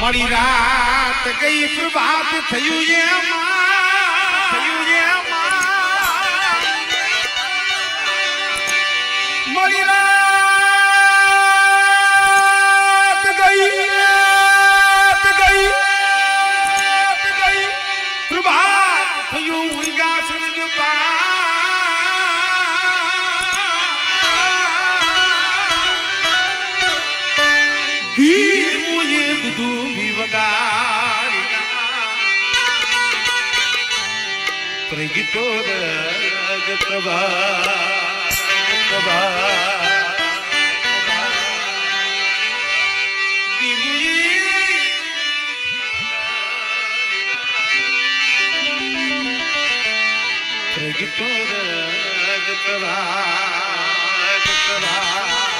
મળી રાત ગઈ પ્રભાત થયું છે થયું છે. મળી રાત ગઈ ગઈ ધીમું વગાડી પ્રગીતો રગ પ્રભા પ્રભા પ્રગીતો પ્રભા પ્રભા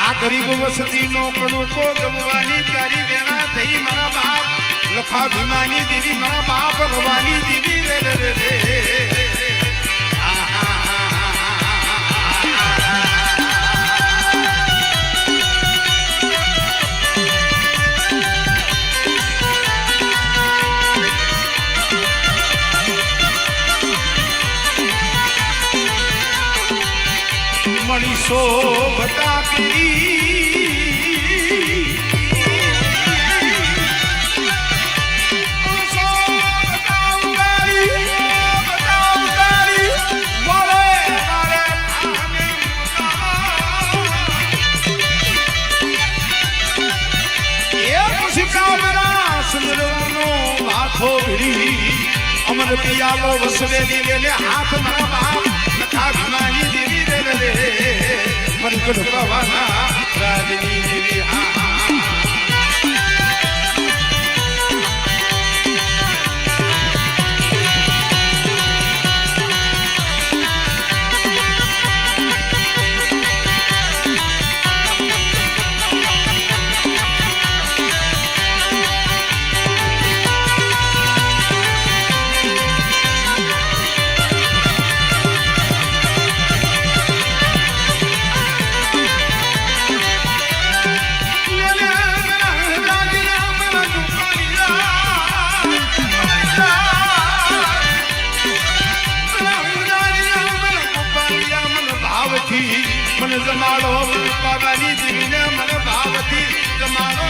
આ ગરીબ વસતી નો કણુકો ગમવાની તારી વેણા થઈ મારા બાપ. લખા ભીમાની દીદી મારા બાપ ભવાની દેવી રે રે રે. શોભતા કરી અમર પિયા વસરે દીવે હાથ મારા બાપ. લખા ભીમાની દીવી રે રે. મનકડ પવાના રાજની દેવી હા મને જમાડો, બાબાની દીવીને મને ભાવથી જમાડો.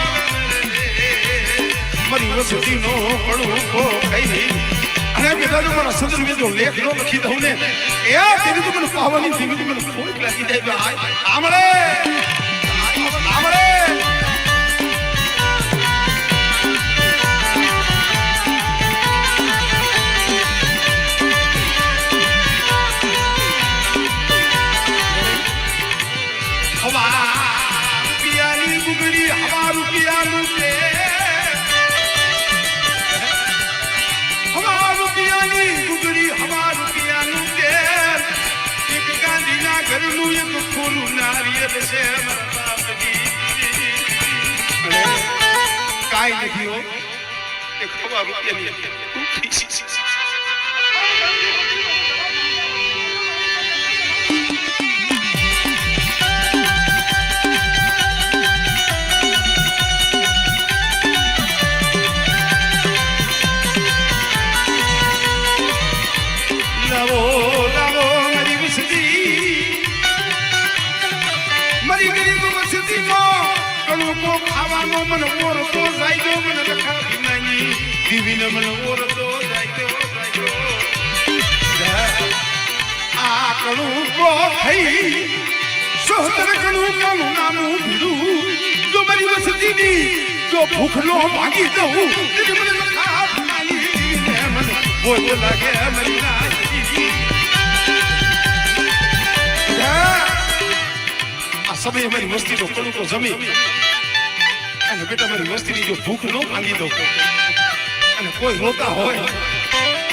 મારી વસતી નો પડું કો કઈ અને બધા જો મારા સદર મેં લેખ નો લખી દઉં ને, એ તેની તો મને પાવાની દીવી મને કોઈ લાગી જાય આમળે કાંઈ નથી હો. એક હવા રૂપિયાની કણકો ખાવાનો મને ઓરતો જાય મને આ કણકો થઈ. સોહતર કણું કણું નાનું ભીડું. જો દીવીની જો ભૂખ નો ભાગી દઉં. મને લખા ભૂલાલી મને ભોજ લાગે મરી ના દીવી. આ સમય અમારી વસ્તીનો કડુકો જમી. અને બેટા મારી વસ્તીની જો ભૂખ ન ભાંગી દઉં અને કોઈ રોતા હોય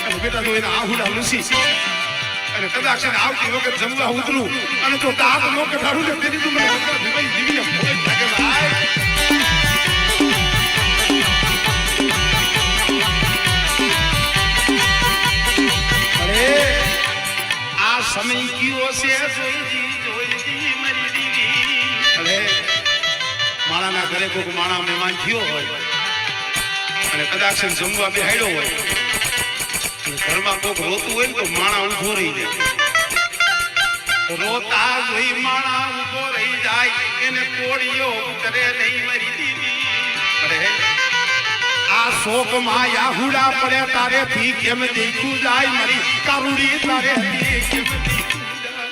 અને બેટા તો એના આહુડા લૂસી અને કદાચ એને આવતી વખત જમવા ઉતરું અને તો તાપ ન કઢાડું ને તેની તું મને વગર ભીવાઈ દીવીને લાગે ભાઈ સમય કયો છે જોઈ જોઈજી માણાના ઘરે કોઈક માણા મહેમાન થયો હોય અને કદાચ જમવા બેહાડ્યો હોય ઘરમાં કોઈક રોતું હોય તો માણા ઊભો રહી જાય. રોતા જોઈ માણા ઊભો રહી જાય. એને કોળીઓ કરે નહીં, મરી દીધી આ આ શોકમાં યાહુડા પડે તારે થી કેમ દેખું જાય? મારી કારુડી તારે કેમ દેખું જાય?